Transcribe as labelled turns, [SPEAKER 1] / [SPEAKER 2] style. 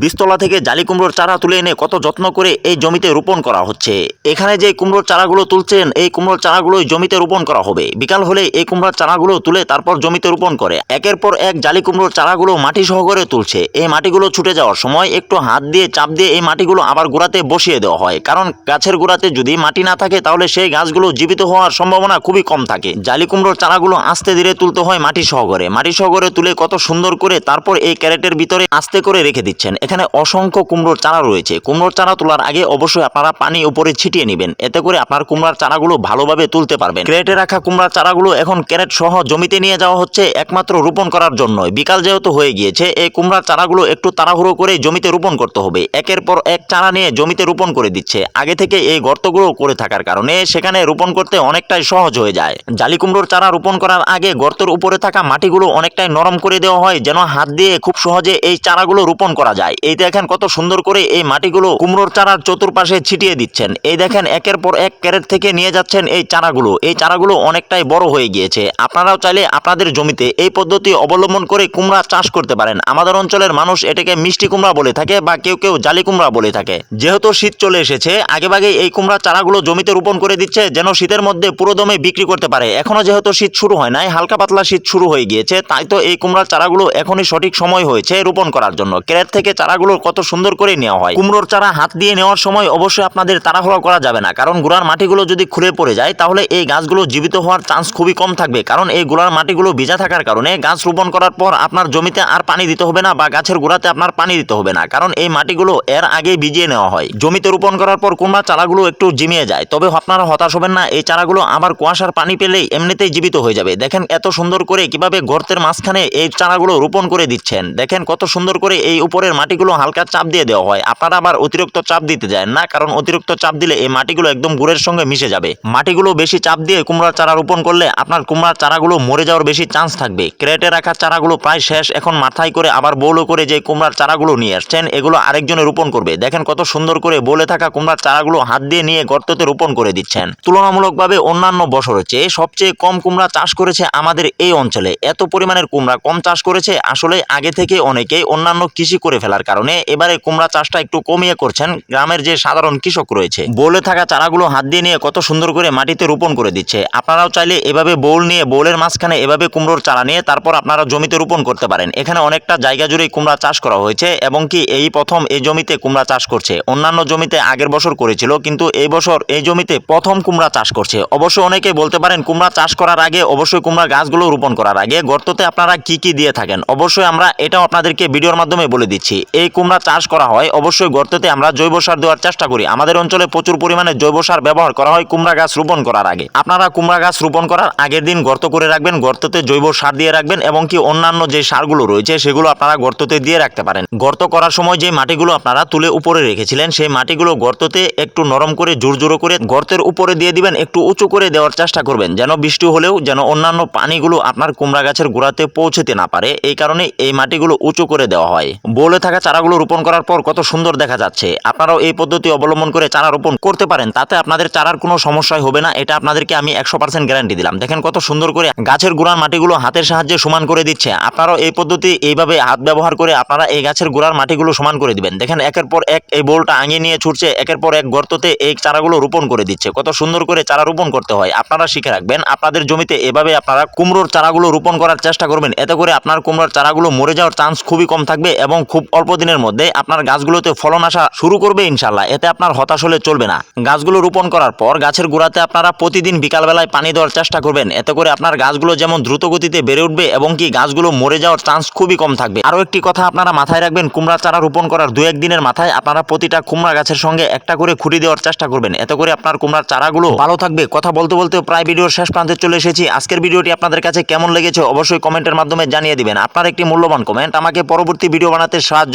[SPEAKER 1] বীজতলা থেকে জালি কুমড়োর চারা তুলে এনে কত যত্ন করে এই জমিতে রোপণ করা হচ্ছে? এখানে যে কুমড়োর চারাগুলো তুলছেন, এই কুমড়োর চারাগুলোই জমিতে রোপণ করা হবে। বিকাল হলে এই কুমড়োর চারাগুলো তুলে তারপর জমিতে রোপণ করে। একের পর এক জালি কুমড়োর চারাগুলো মাটি সহকারে তুলছে। এই মাটিগুলো ছুটে যাওয়ার সময় একটু হাত দিয়ে চাপ দিয়ে এই মাটিগুলো আবার গোড়াতে বসিয়ে দেওয়া হয়। কারণ গাছের গোড়াতে যদি মাটি না থাকে, তাহলে সেই গাছগুলো জীবিত হওয়ার সম্ভাবনা খুবই কম থাকে। জালি কুমড়োর চারাগুলো আস্তে ধীরে তুলতে হয় মাটি সহকারে। মাটি সহকারে তুলে কত সুন্দর করে তারপর এই ক্যারেটের ভিতরে আস্তে করে রেখে দিচ্ছেন। এখানে অসংখ্য কুমড়োর চারা রয়েছে। কুমড়োর চারা তোলার আগে অবশ্যই আপনারা পানি উপরে ছিটিয়ে নেবেন। এতে করে আপনার কুমড়ার চারাগুলো ভালোভাবে তুলতে পারবেন। ক্যারেটে রাখা কুমড়ার চারাগুলো এখন ক্যারেট সহ জমিতে নিয়ে যাওয়া হচ্ছে একমাত্র রোপণ করার জন্য বিকাল যেহেতু হয়ে গিয়েছে, এই কুমড়ার চারাগুলো একটু তাড়াহুড়ো করে জমিতে রোপণ করতে হবে। একের পর এক চারা নিয়ে জমিতে রোপণ করে দিচ্ছে। আগে থেকে এই গর্তগুলো করে থাকার কারণে সেখানে রোপণ করতে অনেকটাই সহজ হয়ে যায়। জালি কুমড়োর চারা রোপণ করার আগে গর্তের উপরে থাকা মাটিগুলো অনেকটাই নরম করে দেওয়া হয়, যেন হাত দিয়ে খুব সহজে এই চারাগুলো রোপণ করা যায়। এই দেখেন কত সুন্দর করে এই মাটিগুলো কুমড়োর চারার চতুর্পাশে ছিটিয়ে দিচ্ছেন। এই দেখেন একের পর এক ক্যারেট থেকে নিয়ে যাচ্ছেন এই চারাগুলো। এই চারাগুলো অনেকটাই বড় হয়ে গিয়েছে। আপনারাও চাইলে আপনাদের জমিতে এই পদ্ধতি অবলম্বন করে কুমড়া চাষ করতে পারেন। আমাদের অঞ্চলের মানুষ এটাকে মিষ্টি কুমড়া বলে থাকে বা কেউ কেউ জালি কুমড়া বলে থাকে। যেহেতু শীত চলে এসেছে আগেভাগে এই কুমড়া চারাগুলো জমিতে রোপণ করে দিচ্ছে যেন শীতের মধ্যে পুরো দমে বিক্রি করতে পারে। এখনও যেহেতু শীত শুরু হয় নাই, হালকা পাতলা শীত শুরু হয়ে গিয়েছে, তাই তো এই কুমড়ার চারাগুলো এখনই সঠিক সময় হয়েছে রোপণ করার জন্য। ক্রেত থেকে চারাগুলো কত সুন্দর করে নেওয়া হয়। কুমড়োর চারা হাত দিয়ে নেওয়ার সময় অবশ্যই আপনাদের তাড়াহুড়া করা যাবে না। কারণ গোড়ার মাটিগুলো যদি খুলে পড়ে যায়, তাহলে এই গাছগুলো জীবিত হওয়ার চান্স খুবই কম থাকবে। কারণ এই গোড়ার মাটিগুলো ভিজা থাকার কারণে গাছ রোপণ করার পর আপনার জমিতে আর পানি দিতে হবে না বা গাছের গোড়াতে আপনার পানি দিতে হবে না। কারণ এই মাটিগুলো এর আগে ভিজিয়ে নেওয়া হয়। জমিতে রোপণ করার পর কুমড়া চারাগুলো একটু জিমিয়ে যায়। তবে আপনারা হতাশ হবেন না, এই চারাগুলো আবার কুয়াশার পানি পেলেই এমনিতেই জীবিত হয়ে যাবে। দেখেন এত সুন্দর করে কীভাবে গর্তের মাঝখানে এই চারাগুলো রোপণ করে দিচ্ছেন। দেখেন কত সুন্দর করে এই উপরের মাটিগুলো হালকা চাপ দিয়ে দেওয়া হয়। আপনারা আবার অতিরিক্ত চাপ দিতে যায় না, কারণ অতিরিক্ত চাপ দিলে এই মাটিগুলো একদম গুড়ের সঙ্গে মিশে যাবে। মাটিগুলো বেশি চাপ দিয়ে কুমড়ার চারা রোপণ করলে আপনার কুমড়ার চারাগুলো মরে যাওয়ার বেশি চান্স থাকবে। ক্রেটে রাখা চারাগুলো প্রায় শেষ, এখন মাথায় করে আবার বৌলো করে যে কুমড়ার চারাগুলো নিয়ে আসছেন, এগুলো আরেকজনে রোপণ করবে। দেখেন কত সুন্দর করে বলে থাকা কুমড়ার চারাগুলো হাত দিয়ে নিয়ে গর্ততে রোপণ করে দিচ্ছেন। তুলনামূলকভাবে অন্যান্য বছরের চেয়ে সবচেয়ে কম কুমড়া চাষ করেছে আমাদের এই অঞ্চলে। এত পরিমাণের কুমড়া কম চাষ করেছে, আসলে আগে থেকে অনেকেই অন্যান্য কৃষি করে ফেলার কারণে এবারে কুমড়া চাষটা একটু কমিয়ে করছেন গ্রামের যে সাধারণ কৃষক রয়েছে। বলে থাকা চারাগুলো হাত দিয়ে নিয়ে কত সুন্দর করে মাটিতে রোপণ করে দিচ্ছে। আপনারাও চাইলে এভাবে বোল নিয়ে, বোলের মাঝখানে এভাবে কুমড়োর চারা নিয়ে তারপর আপনারা জমিতে রোপণ করতে পারেন। এখানে অনেকটা জায়গা জুড়েই কুমড়া চাষ করা হয়েছে এবং কি এই প্রথম এই জমিতে কুমড়া চাষ করছে। অন্যান্য জমিতে আগের বছর করেছিল, কিন্তু এই বছর এই জমিতে প্রথম কুমড়া চাষ করছে। অবশ্য অনেকে বলতে পারেন কুমড়া চাষ করার আগে, অবশ্যই কুমড়া গাছগুলো রোপণ করার আগে। গর্ততে আপনারা কি কি দিয়ে থাকেন? অবশ্যই আমরা এটাও আপনাদেরকে ভিডিওর মাধ্যমে বলে দিচ্ছি। এই কুমড়া চাষ করা হয়, অবশ্যই গর্ততে আমরা জৈব সার দেওয়ার চেষ্টা করি। আমাদের অঞ্চলে প্রচুর পরিমাণে জৈব সার ব্যবহার করা হয় কুমড়া গাছ রোপণ করার আগে। আপনারা কুমড়া গাছ রোপণ করার আগের দিন গর্ত করে রাখবেন, গর্ততে জৈব সার দিয়ে রাখবেন এবং কি অন্যান্য যে সারগুলো রয়েছে সেগুলো আপনারা গর্ততে দিয়ে রাখতে পারেন। গর্ত করার সময় যে মাটিগুলো আপনারা তুলে উপরে রেখেছিলেন, সেই মাটিগুলো গর্ততে একটু নরম করে জোর জোর করে গর্তের উপরে দিয়ে দিবেন, একটু উঁচু করে দেওয়ার চেষ্টা করবেন, যেন বৃষ্টি হলেও যেন অন্যান্য পানিগুলো আপনার কুমড়া গাছের গোড়াতে পৌঁছতে না পারে। এই কারণে এই মাটিগুলো উঁচু করে দেওয়া হয়। বলে থাকা চারাগুলো রোপণ করার পর কত সুন্দর দেখা যাচ্ছে। আপনারাও এই পদ্ধতি অবলম্বন করে চারা রোপণ করতে পারেন, তাতে আপনাদের চারার কোনো সমস্যাই হবে না, এটা আপনাদেরকে আমি একশো পার্সেন্ট গ্যারান্টি দিলাম। দেখেন কত সুন্দর করে গাছের গোড়ার মাটিগুলো হাতের সাহায্যে সমান করে দিচ্ছে। আপনারাও এই পদ্ধতি এইভাবে হাত ব্যবহার করে আপনারা এই গাছের গোড়ার মাটিগুলো সমান করে দিবেন। দেখেন একের পর এক এই বোলটা আঙিয়ে নিয়ে ছুটছে, একের পর এক গর্ততে এই চারাগুলো রোপণ করে দিচ্ছে। কত সুন্দর করে চারা রোপণ করতে হয়, আপনারা শিখে রাখবেন। আপনাদের জমিতে এভাবে আপনারা কুমড়োর চারাগুলো রোপণ করার চেষ্টা করবেন, এতে করে আপনার কুমড়োর চারাগুলো মরে যাওয়ার চান্স খুবই কম থাকবে এবং খুব অল্প দিনের মধ্যে আপনার গাছগুলোতে ফলন আসা শুরু করবে ইনশাল্লাহ এতে আপনার হতাশ হলে চলবে না। গাছগুলো রোপণ করার পর গাছের গোড়াতে আপনারা প্রতিদিন বিকালবেলায় পানি দেওয়ার চেষ্টা করবেন। এতে করে আপনার গাছগুলো যেমন দ্রুত গতিতে বেড়ে উঠবে এবং কি গাছগুলো মরে যাওয়ার চান্স খুবই কম থাকবে। আরও একটি কথা আপনারা মাথায় রাখবেন, কুমড়া চারা রোপণ করার দু একদিনের মাথায় আপনারা প্রতিটা কুমড়া গাছের সঙ্গে একটা করে খুঁটি দেওয়ার চেষ্টা করবেন। এতে করে আপনার কুমড়ার চারাগুলো ভালো থাকবে। কথা বলতে বলতে প্রায় ভিডিওর শেষ প্রান্তে চলে এসেছি। আজকের ভিডিওটি আপনাদের কাছে কেমন লেগেছে অবশ্যই কমেন্টের মাধ্যমে জানিয়ে দিবেন। আপনার একটি মূল্যবান কমেন্ট আমাকে পরবর্তী ভিডিও বানাতে সাহায্য